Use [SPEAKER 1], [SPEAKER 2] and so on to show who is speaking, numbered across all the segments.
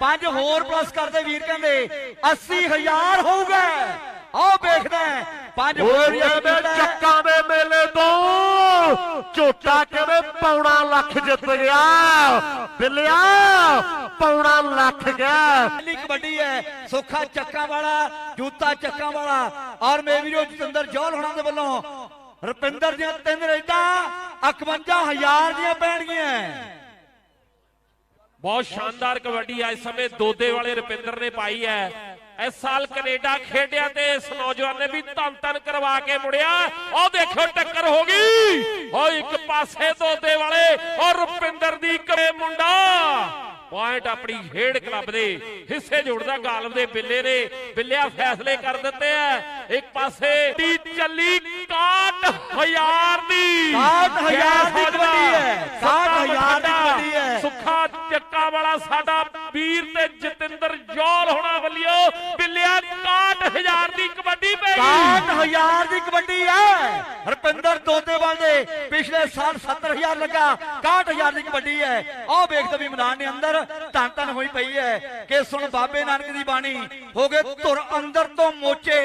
[SPEAKER 1] ਪੰਜ ਹੋਰ ਪਲੱਸ ਕਰਦੇ ਵੀਰ ਕਹਿੰਦੇ 80000 ਹੋਊਗਾ। ਆਓ ਵੇਖਦੇ ਪੰਜ ਹੋਰ
[SPEAKER 2] ਹੋਰੀਆਂ ਦੇ ਚੱਕਾਂ ਦੇ ਮੇਲੇ ਤੋਂ। ਝੋਟਾ ਕਿਵੇਂ ਪੌਣਾ ਲੱਖ ਜਿੱਤ ਗਿਆ। ਬਿੱਲਿਆ ਪੌਣਾ ਲੱਖ ਗਿਆ।
[SPEAKER 1] ਪਹਿਲੀ ਕਬੱਡੀ ਹੈ ਸੁੱਖਾ ਚੱਕਾਂ ਵਾਲਾ ਜੂਤਾ ਚੱਕਾਂ ਵਾਲਾ। ਔਰ ਮੇਵੀਰੋ ਜਤਿੰਦਰ ਜੌਲ ਹੁਣਾਂ ਦੇ ਵੱਲੋਂ ਰੁਪਿੰਦਰ ਦੀਆਂ ਤਿੰਨ ਰੇਡਾਂ 51000 ਦੀਆਂ ਪੈਣਗੀਆਂ।
[SPEAKER 3] ਬਹੁਤ ਸ਼ਾਨਦਾਰ ਕਬੱਡੀ ਆ, ਇਸ ਸਮੇਂ ਦੋਦੇ ਵਾਲੇ ਰੁਪਿੰਦਰ ਨੇ ਪਾਈ ਹੈ। ਇਸ ਸਾਲ ਕੈਨੇਡਾ ਖੇਡਿਆ ਤੇ ਇਸ ਨੌਜਵਾਨ ਨੇ ਵੀ ਧੰਨ ਧੰਨ ਕਰਵਾ ਕੇ ਮੁੜਿਆ। ਉਹ ਦੇਖੋ ਟੱਕਰ ਹੋ ਗਈ। ਉਹ ਇੱਕ ਪਾਸੇ ਦੋਦੇ ਵਾਲੇ ਔਰ ਰੁਪਿੰਦਰ ਦੀ ਕਰੇ ਮੁੰਡਾ। ਪੁਆਇੰਟ ਆਪਣੀ ਖੇਡ ਕਲੱਬ ਦੇ ਹਿੱਸੇ ਜੋੜਦਾ, ਗਾਲਬ ਦੇ ਬਿੱਲੇ ਨੇ ਬਿੱਲਿਆ ਫੈਸਲੇ ਕਰ ਦਿੱਤੇ ਆ। ਇੱਕ ਪਾਸੇ ਦੀ ਚੱਲੀ 61000 ਦੀ।
[SPEAKER 1] 61000 ਦੀ ਕਬੱਡੀ ਹੈ।
[SPEAKER 3] ਸੱਤਾ
[SPEAKER 1] 61000 ਦੀ ਕਬੱਡੀ ਹੈ।
[SPEAKER 3] ਸੁੱਖਾ ਚੱਕਾ ਵਾਲਾ ਸਾਡਾ ਵੀਰ ਤੇ ਜਤਿੰਦਰ ਜੌਲ ਹੋਣਾ ਵੱਲਿਓ ਬਿੱਲਿਆ 61000 ਦੀ ਕਬੱਡੀ ਪੈ ਗਈ।
[SPEAKER 1] 61000 ਦੀ ਕਬੱਡੀ ਹੈ। ਰੁਪਿੰਦਰ ਦੋਦੇਵਾਲ ਦੇ ਪਿਛਲੇ ਸਾਲ 70000 ਲੱਗਾ। 61000 ਦੀ ਕਬੱਡੀ ਹੈ। ਆਹ ਵੇਖਦੇ ਵੀ ਮੈਦਾਨ ਦੇ ਅੰਦਰ ਧੰਨ ਧੰਨ ਹੋਈ ਪਈ ਹੈ। ਕਿ ਸੁਣ ਬਾਬੇ ਨਾਨਕ ਦੀ ਬਾਣੀ ਹੋ ਗਏ ਧੁਰ ਅੰਦਰ ਤੋਂ ਮੋਚੇ।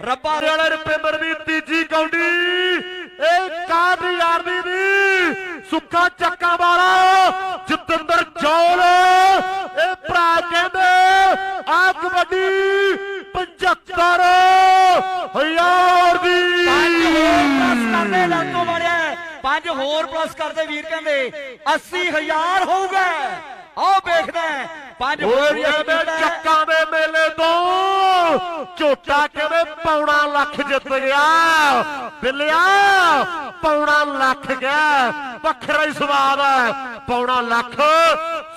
[SPEAKER 1] ਰੱਬਾ
[SPEAKER 2] ਵਾਲੇ ਰੁਪਿੰਦਰ ਦੀ ਤੀਜੀ ਕੌਡੀ ਇਹ 61000 ਦੀ ਦੀ ਸੁੱਖਾ ਚੱਕਾਂ ਵਾਲਾ ਜਤਿੰਦਰ ਜੌਲ ਇਹ ਭਰਾ ਕਹਿੰਦੇ ਆ ਕਬੱਡੀ 75000 ਦੀ।
[SPEAKER 1] ਪਲੱਸ ਕਰਦੇ ਲਾਤੋਂ ਵਾਲਿਆ ਪੰਜ ਹੋਰ ਪਲੱਸ ਕਰਦੇ ਵੀਰ ਕਹਿੰਦੇ 80000 ਹੋਊਗਾ। ਆਹ ਵੇਖਦੇ ਪੰਜ ਕਹਿੰਦੇ
[SPEAKER 2] ਚੱਕਾਂ ਦੇ ਝੋਟਾ ਕਿਵੇਂ ਪੌਣਾ ਲੱਖ ਜਿੱਤ ਗਿਆ? ਬਿੱਲਿਆ, ਪੌਣਾ ਲੱਖ ਗਿਆ। ਵੱਖਰਾ ਹੀ ਸਵਾਦ ਹੈ। ਪੌਣਾ ਲੱਖ,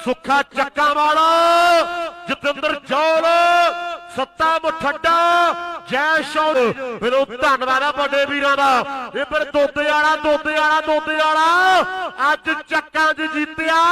[SPEAKER 2] ਸੁੱਖਾ ਚੱਕਾਂ ਵਾਲਾ। ਜਤਿੰਦਰ ਚੌਲ, ਸੱਤਾ ਮੁਠੱਡਾ, ਜੈ ਸ਼ੌਰ ਬਿਲੋ ਧੰਨਵਾਦ ਆ ਵੱਡੇ ਵੀਰਾਂ ਦਾ। ਇਹ ਫਿਰ ਦੋਤੇ ਵਾਲਾ ਦੋਤੇ ਵਾਲਾ ਦੋਦੇ ਵਾਲਾ। ਅੱਜ ਚੱਕਾਂ 'ਚ ਜਿੱਤਿਆ।